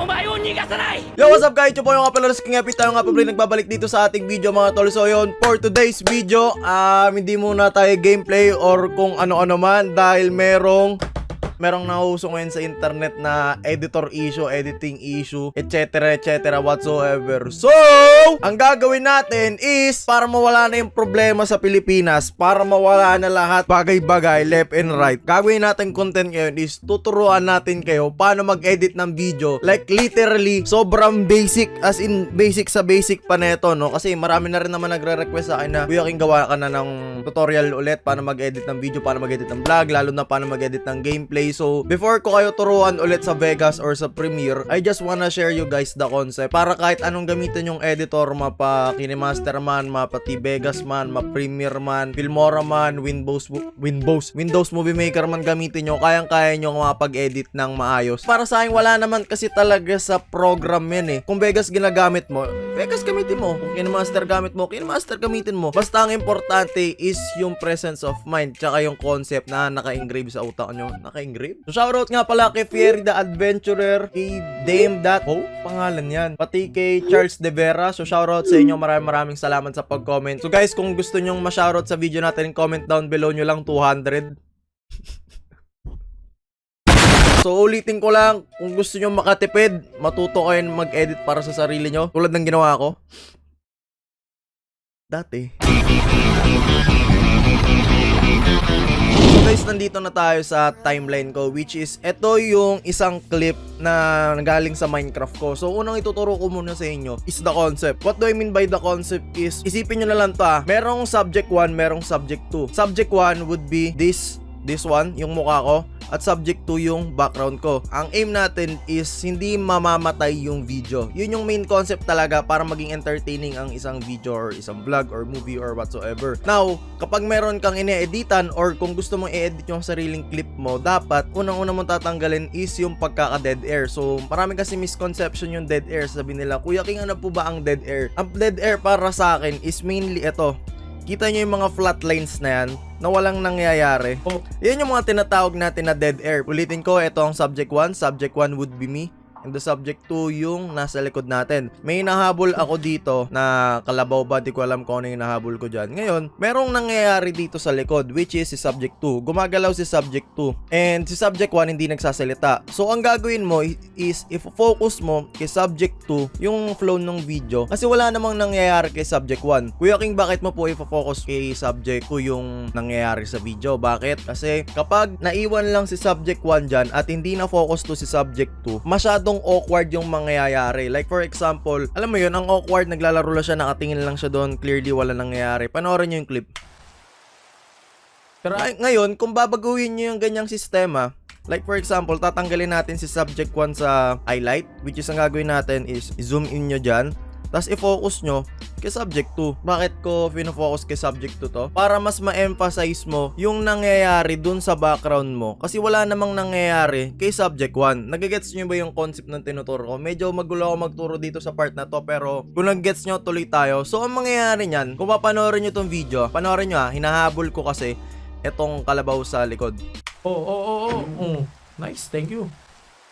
お前を逃がさない Yo, what's up guys? Ito po yung kapalaras King Happy. Tayo nga po rin nagbabalik dito sa ating video mga tol. So yun, for today's video, um, hindi muna tayo gameplay or kung ano-ano man dahil merong merong nauso ngayon sa internet na editor issue, editing issue, etc. etc. whatsoever. So, ang gagawin natin is para mawala na yung problema sa Pilipinas, para mawala na lahat bagay-bagay left and right. Gagawin natin content ngayon is tuturuan natin kayo paano mag-edit ng video. Like literally, sobrang basic as in basic sa basic pa neto, no? Kasi marami na rin naman nagre-request sa akin na, Kuya King, gawa ka na ng tutorial ulit paano mag-edit ng video, paano mag-edit ng vlog, lalo na paano mag-edit ng gameplay. So, before ko kayo turuan ulit sa Vegas or sa Premiere, I just wanna share you guys the concept para kahit anong gamitin yung editor, mapa Kinemaster man, mapa T-Vegas man, mapa Premiere man, Filmora man, Windows, Windows, Windows Movie Maker man gamitin nyo, kayang-kaya nyo makapag-edit ng maayos. Para sa akin, wala naman kasi talaga sa program yan eh. Kung Vegas ginagamit mo, Vegas gamitin mo. Kung Kinemaster gamit mo, Kinemaster gamitin mo. Basta ang importante is yung presence of mind, tsaka yung concept na naka-engrave sa utak nyo. Naka-engrave? So, shoutout nga pala kay Fieri the Adventurer, kay Dame That, oh, pangalan yan. Pati kay Charles De Vera. So, shoutout sa inyo. Maraming maraming salamat sa pag-comment. So, guys, kung gusto nyong ma-shoutout sa video natin, comment down below nyo lang 200. So ulitin ko lang, kung gusto nyo makatipid, matuto kayo mag-edit para sa sarili nyo. Tulad ng ginawa ko. Dati. Guys, nandito na tayo sa timeline ko which is ito yung isang clip na galing sa Minecraft ko. So unang ituturo ko muna sa inyo is the concept. What do I mean by the concept is isipin nyo na lang to ah. Merong subject 1, merong subject 2. Subject 1 would be this this one, yung mukha ko, at subject to yung background ko. Ang aim natin is hindi mamamatay yung video. Yun yung main concept talaga para maging entertaining ang isang video or isang vlog or movie or whatsoever. Now, kapag meron kang ine-editan or kung gusto mong i-edit yung sariling clip mo, dapat unang-una mong tatanggalin is yung pagkaka-dead air. So, marami kasi misconception yung dead air. Sabi nila, Kuya King, ano po ba ang dead air? Ang dead air para sa akin is mainly ito. Kita nyo yung mga flat lines na yan na walang nangyayari. Oh, yan yung mga tinatawag natin na dead air. Ulitin ko, ito ang subject 1. Subject 1 would be me. And the subject 2 yung nasa likod natin. May nahabol ako dito na kalabaw ba? Di ko alam kung ano yung nahabol ko dyan. Ngayon, merong nangyayari dito sa likod which is si subject 2. Gumagalaw si subject 2. And si subject 1 hindi nagsasalita. So, ang gagawin mo is if-focus mo kay subject 2 yung flow ng video. Kasi wala namang nangyayari kay subject 1. Kuya King, bakit mo po i-focus kay subject 2 yung nangyayari sa video? Bakit? Kasi kapag naiwan lang si subject 1 dyan at hindi na focus to si subject 2, masyadong awkward yung mangyayari. Like for example, alam mo yun, ang awkward, naglalaro lang siya, nakatingin lang siya doon, clearly wala nangyayari. Panoorin nyo yung clip. Pero ay, ngayon, kung babaguhin nyo yung ganyang sistema, like for example, tatanggalin natin si subject 1 sa highlight, which is ang gagawin natin is zoom in nyo dyan, tapos i-focus nyo kay subject 2. Bakit ko fino-focus kay subject 2 to? Para mas ma-emphasize mo yung nangyayari dun sa background mo. Kasi wala namang nangyayari kay subject 1. Nagagets nyo ba yung concept ng tinuturo ko? Medyo magulo ako magturo dito sa part na to pero kung nag-gets nyo tuloy tayo. So ang mangyayari nyan, kung papanoorin nyo tong video, panoorin nyo ha, hinahabol ko kasi etong kalabaw sa likod. Oh, oh, oh, oh. Mm. Nice, thank you.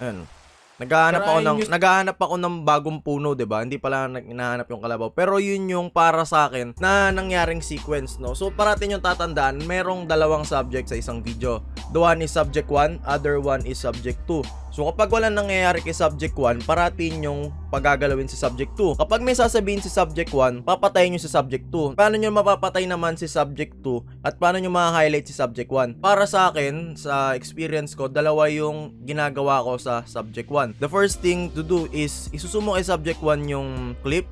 Ayan. Naghahanap ako ng nyo- naghahanap ako ng bagong puno, 'di ba? Hindi pala hinahanap yung kalabaw. Pero yun yung para sa akin na nangyaring sequence, no. So parating yung tatandaan, merong dalawang subject sa isang video. The one is subject 1, other one is subject 2. So kapag wala nangyayari kay subject 1, parating yung pagagalawin si subject 2. Kapag may sasabihin si subject 1, papatayin nyo si subject 2. Paano nyo mapapatay naman si subject 2 at paano nyo ma-highlight si subject 1? Para sa akin, sa experience ko, dalawa yung ginagawa ko sa subject 1. The first thing to do is isusumo kay subject 1 yung clip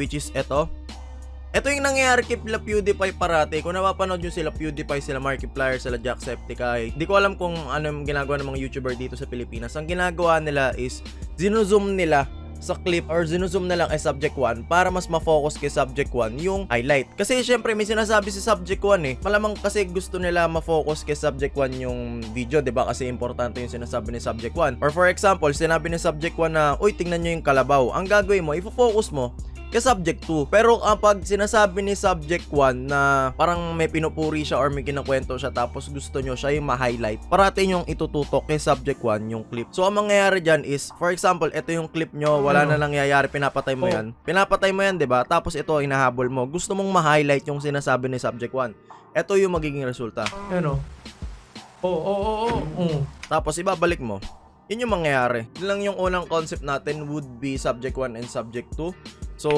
which is eto. Ito yung nangyayari kay PewDiePie parati. Kung napapanood nyo sila PewDiePie, sila Markiplier, sila Jacksepticeye. Di ko alam kung ano yung ginagawa ng mga YouTuber dito sa Pilipinas. Ang ginagawa nila is, zinuzoom nila sa clip or zinuzoom na lang kay subject 1 para mas ma-focus kay subject 1 yung highlight. Kasi syempre may sinasabi si subject 1 eh. Malamang kasi gusto nila ma-focus kay subject 1 yung video, 'di ba? Kasi importante yung sinasabi ni subject 1. Or for example, sinabi ni subject 1 na, "Uy, tingnan niyo yung kalabaw." Ang gagawin mo, ifo-focus mo kay subject 2. Pero kapag sinasabi ni subject 1 na parang may pinupuri siya or may kinakwento siya tapos gusto nyo siya yung ma-highlight, parating yung itututok kay subject 1 yung clip. So ang mangyayari dyan is, for example, ito yung clip nyo, wala na Ano? nangyayari, pinapatay mo Oh. yan. Pinapatay mo yan, 'di ba? Tapos ito hinahabol mo. Gusto mong ma-highlight yung sinasabi ni subject 1. Ito yung magiging resulta. Ano? Oo, oo, oo, oo. oo. Tapos ibabalik mo. Yun yung mangyayari. Yun lang yung unang concept natin would be subject 1 and subject 2. So,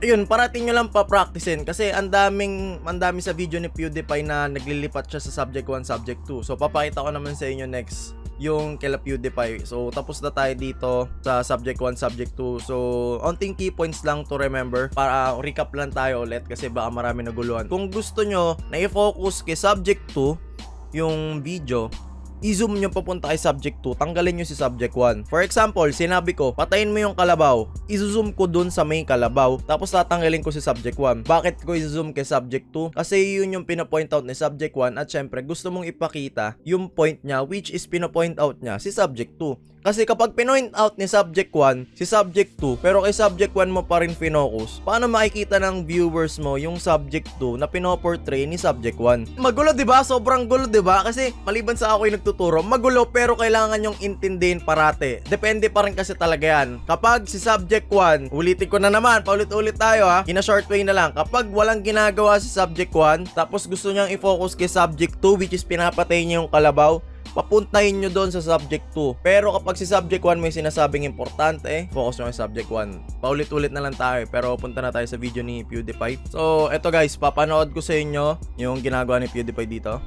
ayun, parating nyo lang pa-practicein kasi ang daming, ang dami sa video ni PewDiePie na naglilipat siya sa subject 1, subject 2. So, papakita ko naman sa inyo next yung kila PewDiePie. So, tapos na tayo dito sa subject 1, subject 2. So, onting key points lang to remember para recap lang tayo ulit kasi baka marami naguluhan. Kung gusto nyo na i-focus kay subject 2 yung video, i-zoom nyo papunta kay subject 2, tanggalin nyo si subject 1. For example, sinabi ko, patayin mo yung kalabaw. I-zoom ko dun sa may kalabaw, tapos tatanggalin ko si subject 1. Bakit ko i-zoom kay subject 2? Kasi yun yung pinapoint out ni subject 1 at syempre gusto mong ipakita yung point niya which is pinapoint out niya si subject 2. Kasi kapag pinoint out ni subject 1, si subject 2, pero kay subject 1 mo pa rin finocus, paano makikita ng viewers mo yung subject 2 na pinoportray ni subject 1? Magulo 'di ba? Sobrang gulo 'di ba? Kasi maliban sa ako yung nagtuturo, magulo pero kailangan yung intindihin parate. Depende pa rin kasi talaga yan. Kapag si subject 1, ulitin ko na naman, paulit-ulit tayo ha. In a short way na lang. Kapag walang ginagawa si subject 1, tapos gusto niyang i-focus kay subject 2 which is pinapatay niya yung kalabaw, papuntahin nyo doon sa subject 2. Pero kapag si subject 1 may sinasabing importante, focus nyo kay subject 1. Paulit-ulit na lang tayo, pero punta na tayo sa video ni PewDiePie. So, eto guys, papanood ko sa inyo yung ginagawa ni PewDiePie dito.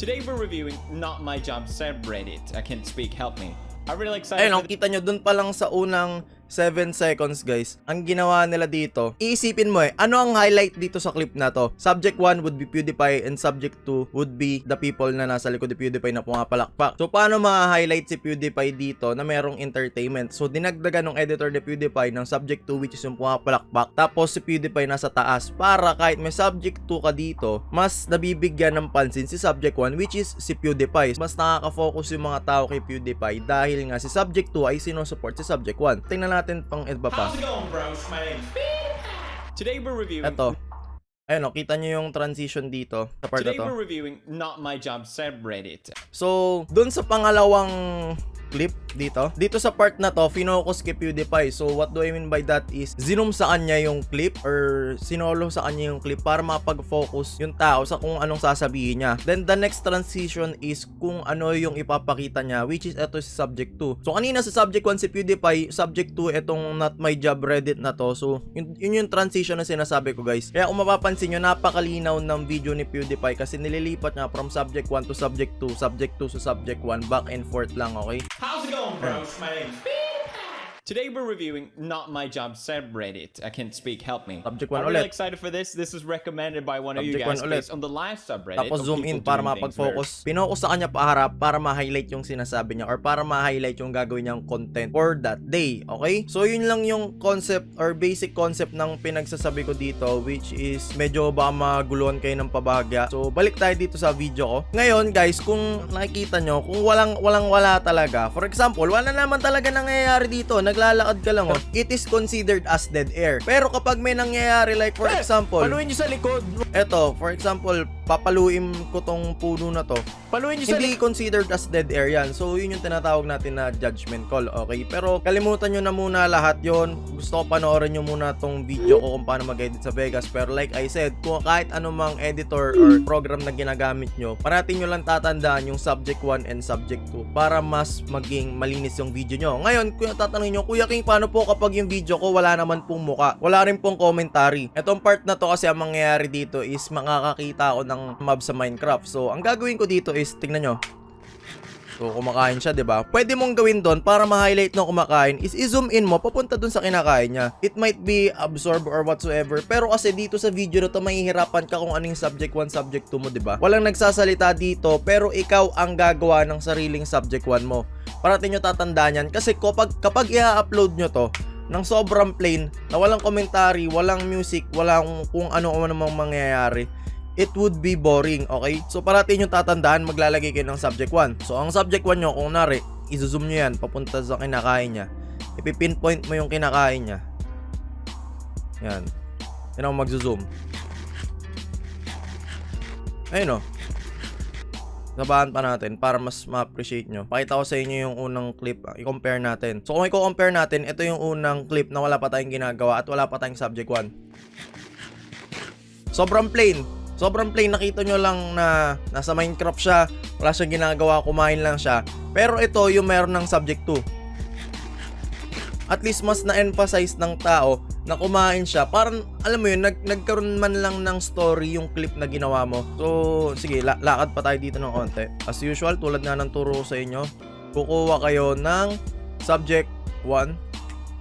Today we're reviewing Not My Job subreddit. I can't speak, help me. I'm really excited Ayun, kita nyo, doon pa lang sa unang 7 seconds guys, ang ginawa nila dito, iisipin mo eh, ano ang highlight dito sa clip na to? Subject 1 would be PewDiePie and subject 2 would be the people na nasa likod ni PewDiePie na pumapalakpak. So paano ma-highlight si PewDiePie dito na merong entertainment? So dinagdagan ng editor ni PewDiePie ng subject 2 which is yung pumapalakpak. Tapos si PewDiePie nasa taas para kahit may subject 2 ka dito, mas nabibigyan ng pansin si subject 1 which is si PewDiePie. Mas nakaka-focus yung mga tao kay PewDiePie dahil nga si subject 2 ay sinusupport si subject 1. Tingnan pang iba pa. How's it going, bros? My name's Today we're reviewing Eto. Ayun o, kita nyo yung transition dito sa part na Today to. we're reviewing Not My Job subreddit. So, dun sa pangalawang clip dito, dito sa part na to, finocus kay PewDiePie. So, what do I mean by that is, zinom sa kanya yung clip or sinolo sa kanya yung clip para mapag-focus yung tao sa kung anong sasabihin niya. Then, the next transition is kung ano yung ipapakita niya, which is eto si subject 2. So, kanina sa subject 1 si PewDiePie, subject 2 etong not my job Reddit na to. So, yun, yun yung transition na sinasabi ko guys. Kaya kung mapapansin nyo, napakalinaw ng video ni PewDiePie kasi nililipat niya from subject 1 to subject 2, subject 2 to subject 1, back and forth lang, okay? How's it going, bros? My name's Today we're reviewing Not My Job subreddit. I can't speak, help me. Subject one I'm really ulit. excited for this. This was recommended by one of you Subject guys one ulit. based on the live subreddit. Tapos of zoom in para doing things where- mapag-focus. Pinocus sa kanya paharap para ma-highlight yung sinasabi niya or para ma-highlight yung gagawin niyang content for that day. Okay? So yun lang yung concept or basic concept ng pinagsasabi ko dito which is medyo baka maguluhan kayo ng pabagya. So balik tayo dito sa video ko. Ngayon guys, kung nakikita nyo, kung walang walang wala talaga. For example, wala naman talaga nangyayari dito. Naglalakad ka lang oh. It is considered as dead air. Pero kapag may nangyayari like for example, Paluin nyo sa likod. eto, for example, papaluin ko tong puno na to. Paluin nyo Hindi considered as dead air yan. So, yun yung tinatawag natin na judgment call, okay? Pero, kalimutan nyo na muna lahat yon Gusto ko panoorin nyo muna tong video ko kung paano mag-edit sa Vegas. Pero, like I said, kung kahit anumang editor or program na ginagamit nyo, parating nyo lang tatandaan yung subject 1 and subject 2 para mas maging malinis yung video nyo. Ngayon, kung tatanungin nyo, Kuya King, paano po kapag yung video ko wala naman pong muka? Wala rin pong commentary. Etong part na to kasi ang mangyayari dito is makakakita ako ng mob sa Minecraft. So, ang gagawin ko dito is, tingnan nyo, So, kumakain siya, 'di ba? Pwede mong gawin doon para ma-highlight ng kumakain is i-zoom in mo papunta doon sa kinakain niya. It might be absorb or whatsoever, pero kasi dito sa video na to mahihirapan ka kung anong subject 1, subject 2 mo, 'di ba? Walang nagsasalita dito, pero ikaw ang gagawa ng sariling subject 1 mo. Parating nyo tatandaan yan kasi kapag, kapag i-upload nyo to, ng sobrang plain, na walang commentary, walang music, walang kung ano-ano namang mangyayari, it would be boring, okay? So, parati nyo tatandaan, maglalagay kayo ng subject 1. So, ang subject 1 nyo, kung nari, izozoom nyo yan, papunta sa kinakain niya. Ipipinpoint mo yung kinakain niya. Yan. Yan ako magzo-zoom. Ayun o. Nabahan pa natin para mas ma-appreciate nyo. Pakita ko sa inyo yung unang clip. ah, I-compare natin. So kung i-compare natin, ito yung unang clip na wala pa tayong ginagawa at wala pa tayong subject 1. Sobrang plain. Sobrang plain. Nakita nyo lang na nasa Minecraft siya. Wala siyang ginagawa. Kumain lang siya. Pero ito yung meron ng subject 2 at least mas na-emphasize ng tao na kumain siya. Parang, alam mo yun, nag nagkaroon man lang ng story yung clip na ginawa mo. So, sige, la- lakad pa tayo dito ng konti. As usual, tulad nga ng turo sa inyo, kukuha kayo ng subject 1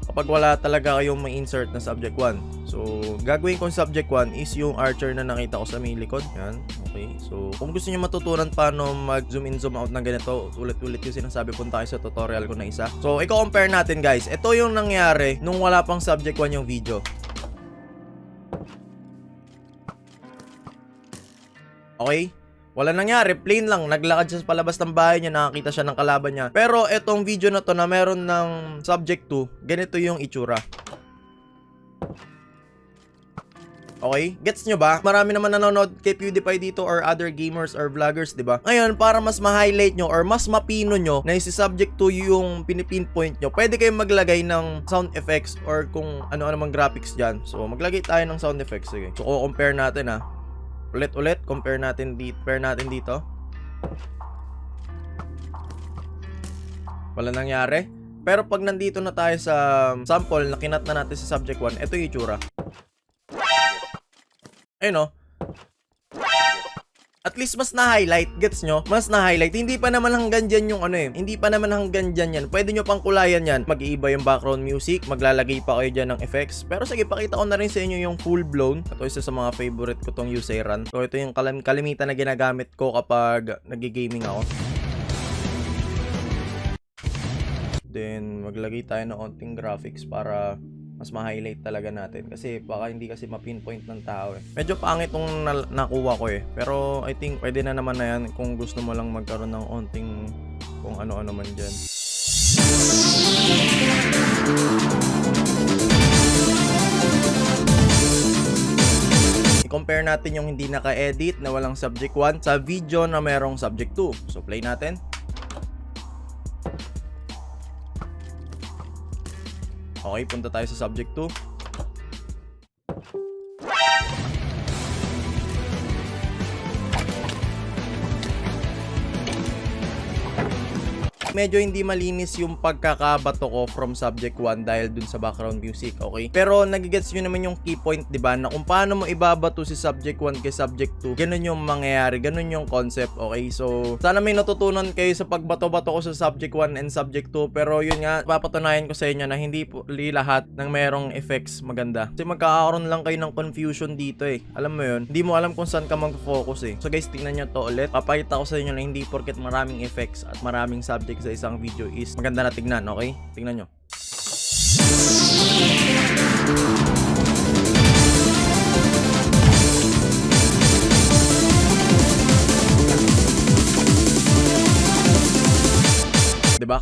kapag wala talaga kayong may insert na subject 1. So, gagawin kong subject 1 is yung archer na nakita ko sa may likod. Yan. Okay. So, kung gusto niyo matutunan paano mag-zoom in, zoom out ng ganito, ulit-ulit yung sinasabi, punta kayo sa tutorial ko na isa. So, i-compare natin guys. Ito yung nangyari nung wala pang subject 1 yung video. Okay? Wala nangyari, plain lang. Naglakad siya sa palabas ng bahay niya, nakakita siya ng kalaban niya. Pero etong video na to na meron ng subject 2, ganito yung itsura. Okay? Gets nyo ba? Marami naman nanonood kay PewDiePie dito or other gamers or vloggers, di ba? Ngayon, para mas ma-highlight nyo or mas mapino nyo na si subject to yung pinipinpoint nyo, pwede kayong maglagay ng sound effects or kung ano-ano mang graphics dyan. So, maglagay tayo ng sound effects. Sige. So, compare natin ha. Ulit-ulit, compare natin dito. Compare natin dito. Wala nangyari. Pero pag nandito na tayo sa sample na kinat na natin sa subject 1, ito yung itsura. Ayun o. At least mas na-highlight, gets nyo? Mas na-highlight. Hindi pa naman hanggang dyan yung ano eh. Hindi pa naman hanggang dyan yan. Pwede nyo pang kulayan yan. Mag-iiba yung background music. Maglalagay pa kayo dyan ng effects. Pero sige, pakita ko na rin sa inyo yung full blown. Ito isa sa mga favorite ko tong Useran. So ito yung kalam kalimitan na ginagamit ko kapag nagigaming ako. Then, maglagay tayo ng onting graphics para mas ma-highlight talaga natin. Kasi baka hindi kasi ma-pinpoint ng tao eh. Medyo pangit tong na- nakuha ko eh. Pero I think pwede na naman na yan kung gusto mo lang magkaroon ng onting kung ano-ano man dyan. I-compare natin yung hindi naka-edit na walang subject 1 sa video na merong subject 2. So play natin. Okay, punta tayo sa subject 2. Medyo hindi malinis yung pagkakabato ko from subject 1 dahil dun sa background music, okay? Pero nagigets nyo naman yung key point, di ba? Na kung paano mo ibabato si subject 1 kay subject 2, ganun yung mangyayari, ganun yung concept, okay? So, sana may natutunan kayo sa pagbato-bato ko sa subject 1 and subject 2, pero yun nga, papatunayan ko sa inyo na hindi po lahat ng merong effects maganda. Kasi magkakaroon lang kayo ng confusion dito eh. Alam mo yun, hindi mo alam kung saan ka mag-focus eh. So guys, tingnan nyo to ulit. Papakita ko sa inyo na hindi porket maraming effects at maraming subject sa isang video is maganda na tignan, okay? Tingnan nyo.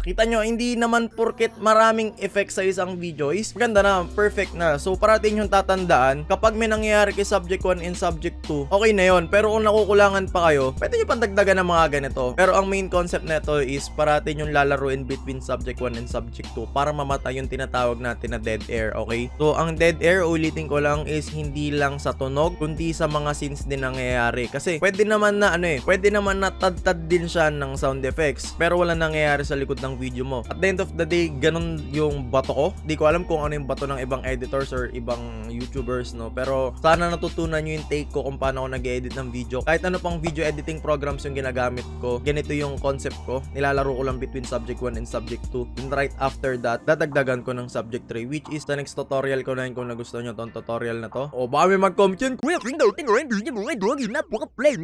Kita nyo, hindi naman porket maraming effects sa isang video is maganda na, perfect na. So, parating yung tatandaan, kapag may nangyayari kay subject 1 and subject 2, okay na yon Pero kung nakukulangan pa kayo, pwede nyo pang dagdagan ng mga ganito. Pero ang main concept nito is parating yung lalaro in between subject 1 and subject 2 para mamatay yung tinatawag natin na dead air, okay? So, ang dead air, ulitin ko lang, is hindi lang sa tunog, kundi sa mga scenes din nangyayari. Kasi, pwede naman na, ano eh, pwede naman na tad-tad din siya ng sound effects, pero wala nangyayari sa likod ng video mo. At the end of the day, ganun yung bato ko. Di ko alam kung ano yung bato ng ibang editors or ibang YouTubers, no? Pero sana natutunan nyo yung take ko kung paano ako nag-edit ng video. Kahit ano pang video editing programs yung ginagamit ko, ganito yung concept ko. Nilalaro ko lang between subject 1 and subject 2. Then right after that, dadagdagan ko ng subject 3, which is the next tutorial ko na yun kung nagustuhan nyo tong tutorial na to. O baka may mag-comment yun,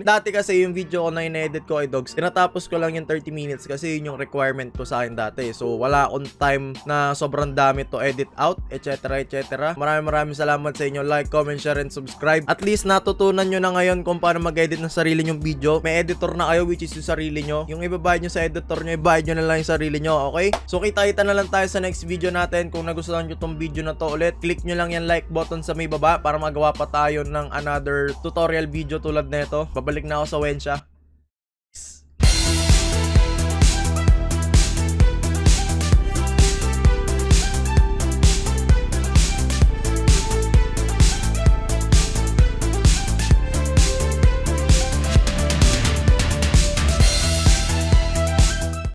Dati kasi yung video ko na in-edit ko ay dogs, tinatapos ko lang yung 30 minutes kasi yun yung requirement ko sa akin dati. So, wala akong time na sobrang dami to edit out, etc. etc. Maraming maraming salamat sa inyo. Like, comment, share, and subscribe. At least natutunan nyo na ngayon kung paano mag-edit ng sarili nyong video. May editor na kayo which is yung sarili nyo. Yung ibabayad nyo sa editor nyo, ibayad nyo na lang yung sarili nyo, okay? So, kita-kita na lang tayo sa next video natin. Kung nagustuhan nyo tong video na to ulit, click nyo lang yung like button sa may baba para magawa pa tayo ng another tutorial video tulad nito. Babalik na ako sa Wensha.